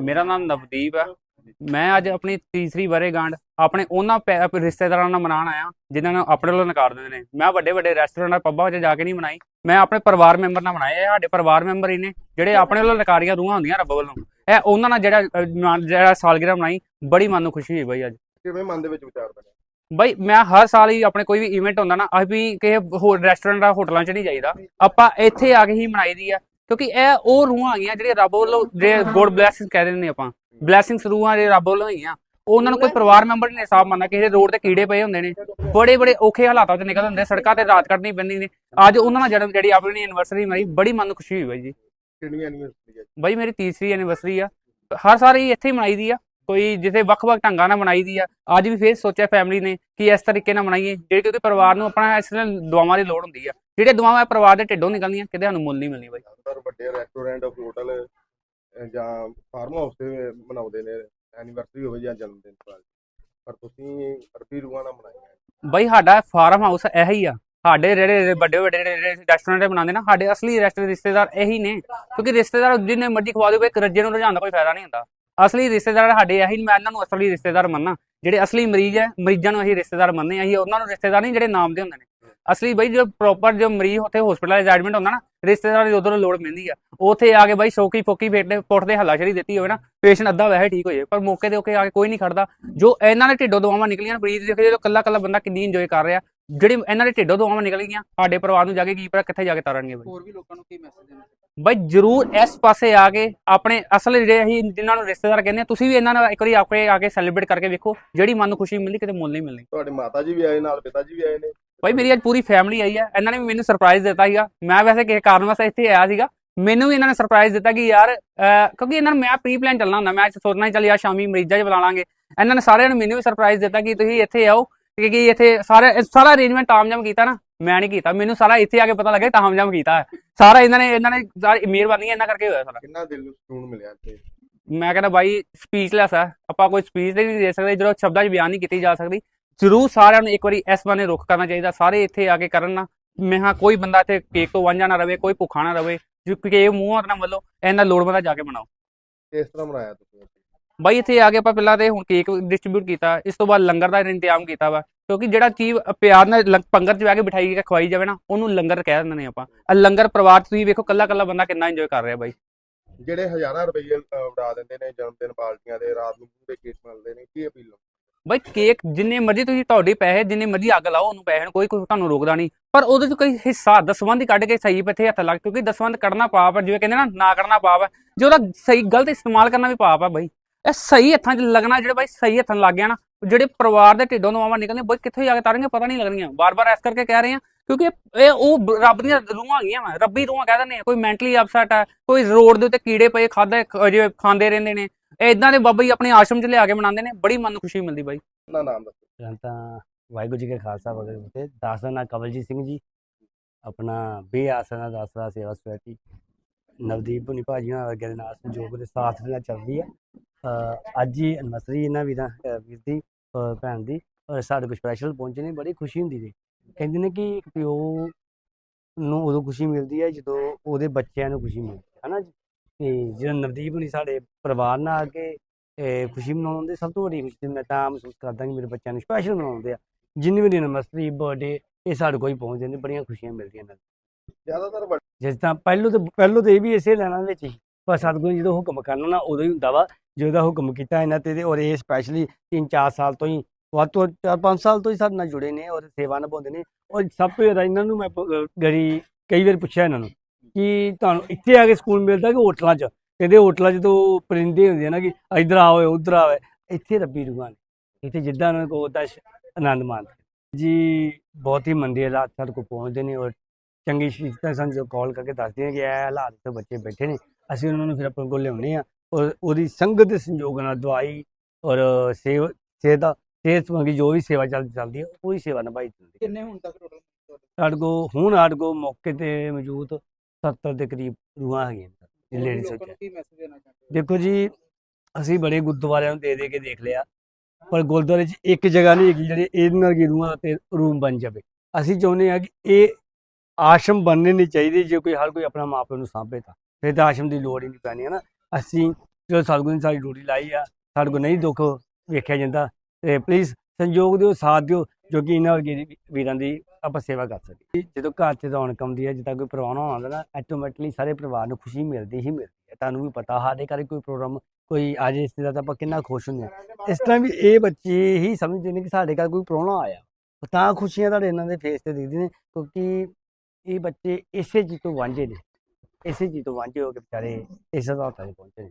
ਮੇਰਾ ਨਾਮ ਨਵਦੀਪ ਹੈ। ਮੈਂ ਅੱਜ ਆਪਣੀ ਤੀਸਰੀ ਵਰੇਗੰਢ ਆਪਣੇ ਉਹਨਾਂ ਆਪਣੇ ਰਿਸ਼ਤੇਦਾਰਾਂ ਨਾਲ ਮਨਾਉਣ ਆਇਆ ਜਿਨ੍ਹਾਂ ਨੂੰ ਆਪਣੇ ਵੱਲੋਂ ਨਕਾਰ ਦਿੰਦੇ ਨੇ। ਮੈਂ ਵੱਡੇ ਵੱਡੇ ਰੈਸਟੋਰੈਂਟਾਂ ਪੱਬਾਂ 'ਚ ਜਾ ਕੇ ਨਹੀਂ ਮਨਾਈ। ਮੈਂ ਆਪਣੇ ਪਰਿਵਾਰ ਮੈਂਬਰ ਨਾਲ ਮਨਾਏ ਸਾਡੇ ਪਰਿਵਾਰ ਮੈਂਬਰ ਹੀ ਨੇ ਜਿਹੜੇ ਆਪਣੇ ਵੱਲੋਂ ਨਕਾਰੀਆਂ ਰੂਹਾਂ ਹੁੰਦੀਆਂ ਰੱਬ ਵੱਲੋਂ। ਇਹ ਉਹਨਾਂ ਨਾਲ ਜਿਹੜਾ ਜਿਹੜਾ ਸਾਲਗਿਰਾ ਮਨਾਈ ਬੜੀ ਮਨ ਨੂੰ ਖੁਸ਼ੀ ਹੋਈ ਬਈ ਅੱਜ। ਕਿਵੇਂ ਮਨ ਦੇ ਵਿੱਚ ਵਿਚਾਰ ਬਣਿਆ? ਬਈ ਮੈਂ ਹਰ ਸਾਲ ਹੀ ਆਪਣੇ ਕੋਈ ਵੀ ਇਵੈਂਟ ਹੁੰਦਾ ਨਾ ਅਸੀਂ ਵੀ ਕਿਸੇ ਹੋਰ ਰੈਸਟੋਰੈਂਟਾਂ ਹੋਟਲਾਂ 'ਚ ਨਹੀਂ ਜਾਈਦਾ। ਆਪਾਂ ਇੱਥੇ ਆ ਕੇ ਹੀ ਮਨਾਈ ਦੀ ਆ। ਕਿਉਂਕਿ ਇਹ ਉਹ ਰੂਹਾਂ ਹੈਗੀਆਂ ਜਿਹੜੇ ਰੱਬ ਵੱਲੋਂ ਜਿਹੜੇ ਗੋਡ ਬਲੇਸਿੰਗ ਕਹਿ ਦਿੰਦੇ ਨੇ ਆਪਾਂ। ਬਲੇਸਿੰਗਸ ਰੂਹਾਂ ਜਿਹੜੇ ਰੱਬ ਵੱਲੋਂ ਹੈਗੀਆਂ ਉਹਨਾਂ ਨੂੰ ਕੋਈ ਪਰਿਵਾਰ ਮੈਂਬਰ ਨਹੀਂ ਹਿਸਾਬ ਮੰਨਦਾ ਕਿਸੇ ਰੋਡ ਤੇ ਕੀੜੇ ਪਏ ਹੁੰਦੇ ਨੇ। ਬੜੇ ਬੜੇ ਔਖੇ ਹਾਲਾਤਾਂ 'ਚ ਨਿਕਲ ਹੁੰਦੇ ਸੜਕਾਂ ਤੇ ਰਾਤ ਕੱਢਣੀ ਪੈਂਦੀ ਨੇ ਅੱਜ ਉਹਨਾਂ ਨਾਲ ਜਨਮ ਜਿਹੜੀ ਆਪਣੀ ਐਨਵਰਸਰੀ ਮਨਾਈ ਬੜੀ ਮਨ ਨੂੰ ਖੁਸ਼ੀ ਹੋਈ ਬਾਈ ਜੀ। ਕਿੰਨੀ ਐਨੀਵਰਸਰੀ ਹੈ ਬਾਈ ਮੇਰੀ ਤੀਸਰੀ ਐਨਵਰਸਰੀ ਆ। ਹਰ ਸਾਲ ਹੀ ਇੱਥੇ ਹੀ ਮਨਾਈ ਦੀ ਆ। ਕੋਈ ਜਿੱਥੇ ਵੱਖ-ਵੱਖ ਢੰਗਾਂ ਨਾਲ ਮਨਾਈ ਦੀ ਆ। ਅੱਜ ਵੀ ਫੇਰ ਸੋਚਿਆ ਫੈਮਿਲੀ ਨੇ ਕਿ ਇਸ ਤਰੀਕੇ ਨਾਲ ਮਨਾਈਏ ਜਿਹੜੇ ਕਿਉਂਕਿ ਪਰਿਵਾਰ ਨੂੰ ਆਪਣਾ ਇਸ ਨਾਲ ਦੁਆਵਾਂ ਦੀ ਲੋੜ ਹੁੰਦੀ ਆ। ਜਿਹੜੇ ਦੁਆਵਾਂ ਪਰਿਵਾਰ ਦੇ ਢਿੱਡੋਂ ਨਿਕਲਦੀਆਂ ਕਿਤੇ ਸਾਨੂੰ ਮੁੱਲ ਨਹੀਂ ਮਿਲਣੀ ਬਾਈ। ਜ਼ਿਆਦਾਤਰ ਵੱਡੇ ਰੈਸਟੋਰੈਂਟ ਹੋਟਲ ਜਾਂ ਫਾਰਮ ਹਾਊਸ ਤੇ ਮਨਾਉਂਦੇ ਨੇ ਐਨੀਵਰਸਰੀ ਹੋਵੇ ਜਾਂ ਜਨਮ ਦਿਨ ਪਰ ਤੁਸੀਂ ਅਰਬੀ ਰੂਹਾਂ ਨਾਲ ਮਨਾਈਆਂ ਬਾਈ ਸਾਡਾ ਫਾਰਮ ਹਾਊਸ ਇਹੀ ਆ। ਸਾਡੇ ਜਿਹੜੇ ਵੱਡੇ ਵੱਡੇ ਜਿਹੜੇ ਰੈਸਟੋਰੈਂਟ ਬਣਾਉਂਦੇ ਨਾ ਸਾਡੇ ਅਸਲੀ ਰਿਸ਼ਤੇਦਾਰ ਇਹੀ ਨੇ। ਕਿਉਂਕਿ ਰਿਸ਼ਤੇਦਾਰ ਜਿੰਨੇ ਮਰਜ਼ੀ ਖਵਾ ਦਿਓ ਇੱਕ ਰੱਜੇ ਨੂੰ ਰਜਾਉਣ ਦਾ ਕੋਈ ਫਾਇਦਾ ਨਹੀਂ ਹੁੰਦਾ। ਅਸਲੀ ਰਿਸ਼ਤੇਦਾਰ ਸਾਡੇ ਇਹੀ ਮੈਂ ਇਹਨਾਂ ਨੂੰ ਅਸਲੀ ਰਿਸ਼ਤੇਦਾਰ ਮੰਨਣਾ ਜਿਹੜੇ ਅਸਲੀ ਮਰੀਜ਼ ਹੈ ਮਰੀਜ਼ਾਂ ਨੂੰ ਅਸੀਂ ਰਿਸ਼ਤੇਦਾਰ ਮੰਨਦੇ ਹਾਂ। ਅਸੀਂ ਉਹਨਾਂ ਨੂੰ ਰਿਸ਼ਤੇਦਾਰ ਨਹੀਂ ਜਿਹੜੇ ਨਾਮ ਦੇ ਹੁੰਦੇ ਨੇ। ਅਸਲੀ ਬਈ ਜੋ ਪ੍ਰੋਪਰ ਜੋ ਮਰੀਜ਼ ਉੱਥੇ ਹਸਪੀਟਲ ਐਡਮਿਟ ਹੁੰਦਾ ਨਾ ਰਿਸ਼ਤੇਦਾਰ ਦੀ ਉਧਰ ਲੋੜ ਪੈਂਦੀ ਆ। ਉੱਥੇ ਆ ਕੇ ਬਾਈ ਸ਼ੌਕੀ ਫੋਕੀ ਫੇਟਦੇ ਪੁੱਟਦੇ ਹੱਲਾਸ਼ੇਰੀ ਦਿੱਤੀ ਹੋਵੇ ਨਾ ਪੇਸ਼ੈਂਟ ਅੱਧਾ ਵੈਸੇ ਠੀਕ ਹੋ ਜਾਏ ਪਰ ਮੌਕੇ ਤੇ ਉੱਕੇ ਆ ਕੇ ਕੋਈ ਨਹੀਂ ਖੜਦਾ। ਜੋ ਇਹਨਾਂ ਦੇ ਢਿੱਡੋਂ ਦੁਆਵਾਂ ਨਿਕਲੀਆਂ ਨਾ ਮਰੀਜ਼ ਦੇਖੇ ਜੋ ਕੱਲਾ ਕੱਲਾ ਬੰਦਾ ਕਿੰਨੀ ਇੰਜੋਏ ਕਰ ਰਿਹਾ। ਜਿਹੜੀ ਇਹਨਾਂ ਦੇ ਢਿੱਡੋਂ ਦੁਆਵਾਂ ਨਿਕਲ ਗਈਆਂ ਸਾਡੇ ਪਰਿਵਾਰ ਨੂੰ ਜਾ ਕੇ ਕੀ ਪਤਾ ਕਿੱਥੇ ਜਾ ਕੇ ਤਾਰਨਗੇ ਬਾਈ। ਹੋਰ ਵੀ ਲੋਕਾਂ ਨੂੰ ਕੀ ਮੈਸੇਜ ਦੇਣਾ? ਬਾਈ ਜਰੂਰ ਇਸ ਪਾਸੇ ਆ ਕੇ ਆਪਣੇ ਅਸਲ ਜਿਹੜੇ ਅਸੀਂ ਜਿਨ੍ਹਾਂ ਨੂੰ ਰਿਸ਼ਤੇਦਾਰ ਕਹਿੰਦੇ ਆ ਤੁਸੀਂ ਵੀ ਇਹਨਾਂ ਨਾਲ ਇੱਕ ਵਾਰੀ ਆਪੇ ਆ ਕੇ ਸੈਲੀਬ੍ਰੇਟ ਕਰਕੇ ਵੇਖੋ ਜਿਹੜੀ ਮਨ ਨੂੰ ਖੁਸ਼ੀ ਮਿਲਦੀ ਕਿਤੇ ਮੁੱਲ ਨਹੀਂ ਮਿਲਣੀ। ਤੁਹਾਡੇ ਮਾਤਾ ਜੀ ਵੀ ਆਏ ਨਾਲ ਪਿਤਾ ਜੀ ਵੀ ਆਏ ਨੇ। ਬਾਈ ਮੇਰੀ ਅੱਜ ਪੂਰੀ ਫੈਮਿਲੀ ਆਈ ਆ ਇਹਨਾਂ ਨੇ ਵੀ ਮੈਨੂੰ ਸਰਪ੍ਰਾਈਜ਼ ਦਿੱਤਾ ਸੀਗਾ। ਮੈਂ ਵੈਸੇ ਕਿਸੇ ਕਾਰਨ ਵਾਸਤੇ ਇੱਥੇ ਆਇਆ ਸੀਗਾ। ਮੈਨੂੰ ਵੀ ਇਹਨਾਂ ਨੇ ਸਰਪ੍ਰਾਈਜ਼ ਦਿੱਤਾ ਕਿ ਯਾਰ ਕਿਉਂਕਿ ਇਹਨਾਂ ਨੂੰ ਮੈਂ ਪ੍ਰੀ ਪਲਾਨ ਚੱਲਣਾ ਹੁੰਦਾ ਮੈਂ ਅੱਜ ਸੋਚਣਾ ਹੀ ਚੱਲ ਯਾਰ ਸ਼ਾਮੀ ਮਰੀਜ਼ਾਂ 'ਚ ਬੁਲਾ ਲਾਂਗੇ। ਇਹਨਾਂ ਨੇ ਸਾਰਿਆਂ ਨੇ ਮੈਨੂੰ ਵੀ ਸਰਪ੍ਰਾਈਜ਼ ਦਿੱਤਾ ਕਿ ਤੁਸੀਂ ਇੱਥੇ ਆਓ ਕਿਉਂਕਿ ਇੱਥੇ ਸਾਰੇ ਸਾਰਾ ਅਰੇਂਜਮੈਂਟ ਤਾਮਝਾਮ ਕੀਤਾ ਨਾ ਮੈਂ ਨਹੀਂ ਕੀਤਾ। ਮੈਨੂੰ ਸਾਰਾ ਇੱਥੇ ਆ ਕੇ ਪਤਾ ਲੱਗਿਆ ਤਾਮਝਾਮ ਕੀਤਾ। ਹੈ। ਸਾਰਾ ਇਹਨਾਂ ਨੇ ਇਹਨਾਂ ਨੇ ਸਾਰੀ ਮਿਹਰਬਾਨੀ ਇਹਨਾਂ ਕਰਕੇ ਹੋਇਆ ਸਾਰਾ। ਕਿੰਨਾ ਦਿਲ ਨੂੰ ਸਕੂਨ ਮਿਲਿਆ ਇੱਥੇ? ਮੈਂ ਕਹਿੰਦਾ ਬਾਈ ਸਪੀਚਲੈਸ ਆ। ਆਪਾਂ ਕੋਈ ਸਪੀਚ ਤੇ ਨਹੀਂ ਦੇ ਸਕਦੇ ਜਦੋਂ ਸ਼ਬਦਾਂ 'ਚ ਬਿਆਨ ਨਹੀਂ ਕੀਤੀ ਜਾ ਸਕਦੀ। ਜ਼ਰੂਰ ਸਾਰਿਆਂ ਨੂੰ ਇੱਕ ਵਾਰੀ ਇਸ ਬਾਰੇ ਰੁਖ ਕਰਨਾ ਚਾਹੀਦਾ ਸਾਰੇ ਇੱਥੇ ਆ ਕੇ ਕਰਨ ਨਾ। ਮੈਂ ਹਾਂ ਕੋਈ ਬੰਦਾ ਇੱਥੇ ਕੇਕ ਤੋਂ ਵਾਂਝਾ ਨਾ ਰਵੇ ਕੋਈ ਭੁੱਖਾ ਨਾ ਰਵੇ ਜੋ ਕਿ ਇਹ ਮੂੰਹ ਨਾ ਵੱਲੋਂ ਇਹਨਾਂ ਲੋੜਵੰਦਾ ਜਾ ਕੇ ਬਣਾਓ। ਕਿਸ ਤਰ੍ਹਾਂ ਮਨਾਇਆ ਤੁਸੀਂ ਬਾਈ ਇੱਥੇ ਆ ਕੇ ਆਪਾਂ ਪਹਿਲਾਂ ਤੇ ਹੁਣ ਕੇਕ ਡਿਸਟ੍ਰੀਬਿਊਟ ਕੀਤਾ ਇਸ ਤੋਂ ਬਾਅਦ ਲੰਗਰ ਦਾ ਇੰਤਜ਼ਾਮ ਕੀਤਾ ਵਾ ਕਿਉਂਕਿ ਜਿਹੜਾ ਚੀਜ਼ ਪਿਆਰ ਨਾਲ ਪੰਗਤ 'ਚ ਬਹਿ ਕੇ ਬਿਠਾਈ ਕੇ ਖਵਾਈ ਜਾਵੇ ਨਾ ਉਹਨੂੰ ਲੰਗਰ ਕਹਿ ਦਿੰਦੇ ਨੇ ਆਪਾਂ। ਆਹ ਲੰਗਰ ਪਰਿਵਾਰ ਤੁਸੀਂ ਵੇਖੋ ਕੱਲਾ ਕੱਲਾ ਬੰਦਾ ਕਿੰਨਾ ਇੰਜੋਏ ਕਰ ਰਿਹਾ ਬਾਈ। ਜਿਹੜੇ ਹਜ਼ਾਰਾਂ ਰੁਪਏ ਉਡਾ ਦਿੰਦੇ ਨੇ ਜਨਮ ਦਿਨ ਪਾਰਟੀਆਂ ਦੇ ਰਾਤ ਨੂੰ ਪੂਰੇ ਕੇਕ ਮਿਲਦੇ ਨੇ ਕੀ ਅਪੀਲ ਬਾਈ ਕੇਕ ਜਿੰਨੇ ਮਰਜ਼ੀ ਤੁਸੀਂ ਤੁਹਾਡੇ ਪੈਸੇ, ਜਿੰਨੇ ਮਰਜ਼ੀ ਅੱਗ ਲਾਓ, ਉਹਨੂੰ ਪੈਸੇ ਨੂੰ ਕੋਈ ਕੋਈ ਤੁਹਾਨੂੰ ਰੋਕਦਾ ਨਹੀਂ। ਪਰ ਉਹਦੇ ਚ ਕੋਈ ਹਿੱਸਾ ਦਸਵੰਦ ਕੱਢ ਕੇ ਸਹੀ ਪੱਥੇ ਹੱਥ ਲੱਗ ਕਿਉਂਕਿ ਦਸਵੰਦ ਕੱਢਣਾ ਪਾਪ ਹੈ, ਜਿਵੇਂ ਕਹਿੰਦੇ ਨਾ ਨਾ ਕਰਨਾ ਪਾਪ ਹੈ, ਜੇ ਉਹਦਾ ਸਹੀ ਗਲਤ ਇਸਤੇਮਾਲ ਕਰਨਾ ਵੀ ਪਾਪ ਹੈ ਬਾਈ। ਇਹ ਸਹੀ ਹੱਥਾਂ 'ਚ ਲੱਗਣਾ, ਜਿਹੜੇ ਬਾਈ ਸਹੀ ਹੱਥਾਂ 'ਚ ਲੱਗ ਗਿਆ ਨਾ, ਜਿਹੜੇ ਪਰਿਵਾਰ ਦੇ ਢਿੱਡੋਂ ਨਵਾਂ ਨਿਕਲਣੇ ਬਾਈ ਕਿੱਥੇ ਜਾ ਕੇ ਤਾਰਨਗੇ, ਪਤਾ ਨਹੀਂ ਲੱਗਣੀਆਂ ਬਾਰ-ਬਾਰ ਇਸ ਕਰਕੇ ਕਹਿ ਰਹੇ ਆ ਕਿਉਂਕਿ ਇਹ- ਉਹ ਰੱਬ ਦੀਆਂ ਰੂਹਾਂ ਹੈਗੀਆਂ ਵਾ ਰੱਬੀ ਰੂਹਾਂ ਕਹਿ ਦਿੰਦੇ ਆ ਕੋਈ ਮੈਂਟਲੀ ਅਪਸੈਟ ਹੈ ਕੋਈ ਰੋਡ ਦੇ ਉੱਤੇ ਕੀੜੇ ਪਏ ਖਾਦੇ ਜਿਵੇਂ ਖਾਂਦੇ ਰਹਿੰਦੇ ਨੇ ਇਦਾਂ ਦੇ ਬਾਬਾ ਜੀ ਆਪਣੇ ਆਸ਼ਰਮ 'ਚ ਲਿਆ ਕੇ ਬਣਾਉਂਦੇ ਨੇ ਬੜੀ ਮਨ ਨੂੰ ਖੁਸ਼ੀ ਮਿਲਦੀ ਬਾਈ। ਆਪਣਾ ਨਾਮ ਦੱਸੋ। ਤਾਂ ਵਾਹਿਗੁਰੂ ਜੀ ਕਾ ਖਾਲਸਾ ਕੀ ਫਤਿਹ। ਦਾਸ ਦਾ ਨਾਂ ਕਵਲਜੀਤ ਸਿੰਘ ਜੀ। ਆਪਣਾ ਬੇ ਆਸਨਾ ਦਾਸਰਾ ਸੇਵਾ ਸੁਸਾਇਟੀ ਨਵਦੀਪ ਹੁਣੀ ਭਾਜੀ ਨਾਲ ਵਰਗੇ ਦੇ ਨਾਲ ਸੰਯੋਗ ਦੇ ਸਾਥ ਦੇ ਨਾਲ ਚੱਲਦੀ ਅਹ ਅੱਜ ਹੀ ਐਨਵਰਸਰੀ ਇਹਨਾਂ ਵੀਰਾਂ ਵੀਰ ਦੀ ਭੈਣ ਦੀ ਔਰ ਸਾਡੇ ਕੋਲ ਸਪੈਸ਼ਲ ਪਹੁੰਚੇ ਨੇ ਬੜੀ ਖੁਸ਼ੀ ਹੁੰਦੀ ਜੀ। ਕਹਿੰਦੇ ਨੇ ਕਿ ਇੱਕ ਪਿਓ ਨੂੰ ਉਦੋਂ ਖੁਸ਼ੀ ਮਿਲਦੀ ਹੈ ਜਦੋਂ ਉਹਦੇ ਬੱਚਿਆਂ ਨੂੰ ਖੁਸ਼ੀ ਮਿਲਦੀ ਹੈ ਹਨਾ ਜੀ? ਤੇ ਜਦੋਂ ਨਵਦੀਪ ਹੁਣੀ ਸਾਡੇ ਪਰਿਵਾਰ ਨਾਲ ਆ ਕੇ ਇਹ ਖੁਸ਼ੀ ਮਨਾਉਂਦੇ ਸਭ ਤੋਂ ਵੱਡੀ ਖੁਸ਼ੀ ਮੈਂ ਤਾਂ ਮਹਿਸੂਸ ਕਰਦਾ ਕਿ ਮੇਰੇ ਬੱਚਿਆਂ ਨੂੰ ਸਪੈਸ਼ਲ ਮਨਾਉਂਦੇ ਆ। ਜਿੰਨੀ ਵੀ ਐਨਵਰਸਰੀ ਬਰਥਡੇ ਇਹ ਸਾਡੇ ਕੋਲ ਹੀ ਪਹੁੰਚਦੇ ਨੇ ਬੜੀਆਂ ਖੁਸ਼ੀਆਂ ਮਿਲਦੀਆਂ ਨੇ। ਜ਼ਿਆਦਾਤਰ ਜਿਸ ਤਾਂ ਪਹਿਲੋਂ ਤੇ ਪਹਿਲੋਂ ਤੇ ਇਹ ਵੀ ਇਸੇ ਲੈਣਾ ਵਿੱਚ ਹੀ ਪਰ ਸਤਿਗੁਰੂ ਜਦੋਂ ਹੁਕਮ ਕਰਨਾ ਨਾ ਉਦੋਂ ਹੀ ਹੁੰਦਾ ਵਾ ਜਦੋਂ ਦਾ ਹੁਕਮ ਕੀਤਾ ਇਹਨਾਂ ਤੇ ਤੇ ਔਰ ਇਹ ਸਪੈਸ਼ਲੀ 3-4 ਸਾਲ ਤੋਂ ਹੀ ਵੱਧ ਤੋਂ 4-5 ਸਾਲ ਤੋਂ ਹੀ ਸਾਡੇ ਨਾਲ ਜੁੜੇ ਨੇ ਔਰ ਸੇਵਾ ਨਿਭਾਉਂਦੇ ਨੇ। ਔਰ ਸਭ ਤੋਂ ਜ਼ਿਆਦਾ ਇਹਨਾਂ ਨੂੰ ਮੈਂ ਗਰੀ ਕਈ ਵਾਰ ਪੁੱਛਿਆ ਇਹਨਾਂ ਨੂੰ ਕਿ ਤੁਹਾਨੂੰ ਇੱਥੇ ਆ ਕੇ ਸਕੂਲ ਮਿਲਦਾ ਕਿ ਹੋਟਲਾਂ 'ਚ? ਕਹਿੰਦੇ ਹੋਟਲਾਂ 'ਚ ਤੋਂ ਪਰਿੰਦੇ ਹੁੰਦੇ ਆ ਨਾ ਕਿ ਇਧਰ ਆਵੇ ਉਧਰ ਆਵੇ ਇੱਥੇ ਰੱਬੀ ਰੂਹਾਂ ਨੇ। ਇੱਥੇ ਜਿੱਦਾਂ ਉਹਨਾਂ ਕੋਲ ਉਹਦਾ ਆਨੰਦ ਮਾਣਦੇ ਜੀ, ਬਹੁਤ ਹੀ ਮੰਦੇ ਹਾਲਾਤ ਸਾਡੇ ਕੋਲ ਪਹੁੰਚਦੇ ਨੇ ਔਰ ਚੰਗੀ ਸ਼ਿਕਸਤਾਂ ਸਾਨੂੰ ਜੋ ਕਾਲ ਕਰਕੇ ਦੱਸਦੇ ਨੇ ਕਿ ਇਹ ਹਾਲਾਤ ਤੇ ਬੱਚੇ ਬੈਠੇ ਨੇ, ਅਸੀਂ ਉਹਨਾਂ ਨੂੰ ਫਿਰ ਆਪਣੇ ਕੋਲ ਲਿਆਉਂਦੇ ਆ ਔਰ ਉਹਦੀ ਸੰਗਤ ਦੇ ਸੰਯੋਗ ਨਾਲ ਦਵਾਈ ਔਰ ਸੇਵਾ ਸਿਹਤ ਸਿਹਤ ਸੰਬੰਧੀ ਜੋ ਵੀ ਸੇਵਾ ਚੱਲ ਚੱਲਦੀ ਹੈ ਉਹੀ ਸੇਵਾ ਨਿਭਾਈ ਜਾਂਦੀ ਹੈ ਕਿੰਨੇ ਹੁਣ ਤੱਕ ਟੋਟਲ ਸਾਡੇ ਕੋਲ ਹੁਣ ਸਾਡੇ ਕੋਲ ਮੌਕੇ ਤੇ ਮੌਜੂਦ 70 ਦੇ ਕਰੀਬ ਰੂਹਾਂ ਹੈਗੀਆਂ ਵਿੱਚ ਨੂੰ ਕੀ ਮੈਸੇਜ ਦੇਣਾ ਚਾਹੁੰਦੇ ਹੋ? ਦੇਖੋ ਜੀ ਅਸੀਂ ਬੜੇ ਗੁਰਦੁਆਰਿਆਂ ਨੂੰ ਦੇ ਦੇ ਕੇ ਦੇਖ ਲਿਆ ਪਰ ਗੁਰਦੁਆਰੇ 'ਚ ਇੱਕ ਜਗ੍ਹਾ ਨਹੀਂ ਹੈਗੀ ਜਿਹੜੇ ਇਹਨਾਂ ਦੀ ਰੂਹਾਂ ਤੇ ਰੂਮ ਬਣ ਜਾਵੇ। ਅਸੀਂ ਚਾਹੁੰਦੇ ਹਾਂ ਕਿ ਇਹ ਆਸ਼ਰਮ ਬਣਨੇ ਨਹੀਂ ਚਾਹੀਦੇ ਜੇ ਕੋਈ ਹਰ ਕੋਈ ਆਪਣਾ ਮਾਪੇ ਨੂੰ ਸਾਂਭੇ ਤਾਂ। ਫਿਰ ਤਾਂ ਆਸ਼ਰਮ ਦੀ ਲੋੜ ਹੀ ਨਹੀਂ ਪੈਣੀ ਹੈ ਨਾ? ਅਸੀਂ ਸਤਿਗੁਰੂ ਨੇ ਸਾਡੀ ਡਿਊਟੀ ਲਾਈ ਆ ਸਾਡੇ ਕੋਲ ਨਹੀਂ ਦੁੱਖ ਵੇਖਿਆ ਜਾਂਦਾ ਤੇ ਪਲੀਜ਼ ਸੰਯੋਗ ਦਿਓ, ਸਾਥ ਦਿਓ, ਜੋ ਕਿ ਇਹਨਾਂ ਵਰਗੇ ਵੀਰਾਂ ਦੀ ਆਪਾਂ ਸੇਵਾ ਕਰ ਸਕੀਏ। ਜਦੋਂ ਘਰ 'ਚ ਰੌਣਕ ਆਉਂਦੀ ਹੈ, ਜਿੱਦਾਂ ਕੋਈ ਪ੍ਰਾਹੁਣਾ ਆਉਂਦਾ ਨਾ ਐਟੋਮੈਟਿਕਲੀ ਸਾਰੇ ਪਰਿਵਾਰ ਨੂੰ ਖੁਸ਼ੀ ਮਿਲਦੀ ਹੀ ਮਿਲਦੀ ਹੈ। ਤੁਹਾਨੂੰ ਵੀ ਪਤਾ ਸਾਡੇ ਘਰ ਕੋਈ ਪ੍ਰੋਗਰਾਮ ਕੋਈ ਆ ਜੇ ਰਿਸ਼ਤੇਦਾਰ, ਤਾਂ ਆਪਾਂ ਕਿੰਨਾ ਖੁਸ਼ ਹੁੰਦੇ ਹਾਂ। ਇਸ ਤਰ੍ਹਾਂ ਵੀ ਇਹ ਬੱਚੇ ਹੀ ਸਮਝਦੇ ਨੇ ਕਿ ਸਾਡੇ ਘਰ ਕੋਈ ਪ੍ਰਾਹੁਣਾ ਆਇਆ। ਤਾਂ ਖੁਸ਼ੀਆਂ ਤੁਹਾਡੇ ਇਹਨਾਂ ਦੇ ਫੇਸ ਤੇ ਦਿਖਦੀਆਂ ਨੇ, ਕਿਉਂਕਿ ਇਹ ਬੱਚੇ ਇਸੇ ਚੀਜ਼ ਤੋਂ ਵਾਂਝੇ ਨੇ। ਇਸੇ ਚੀਜ਼ ਤੋਂ ਵਾਂਝੇ ਹੋ ਕੇ ਵਿਚਾਰੇ ਇਸ ਹਾਲਾਤਾਂ 'ਚ ਪਹੁੰਚੇ ਨੇ।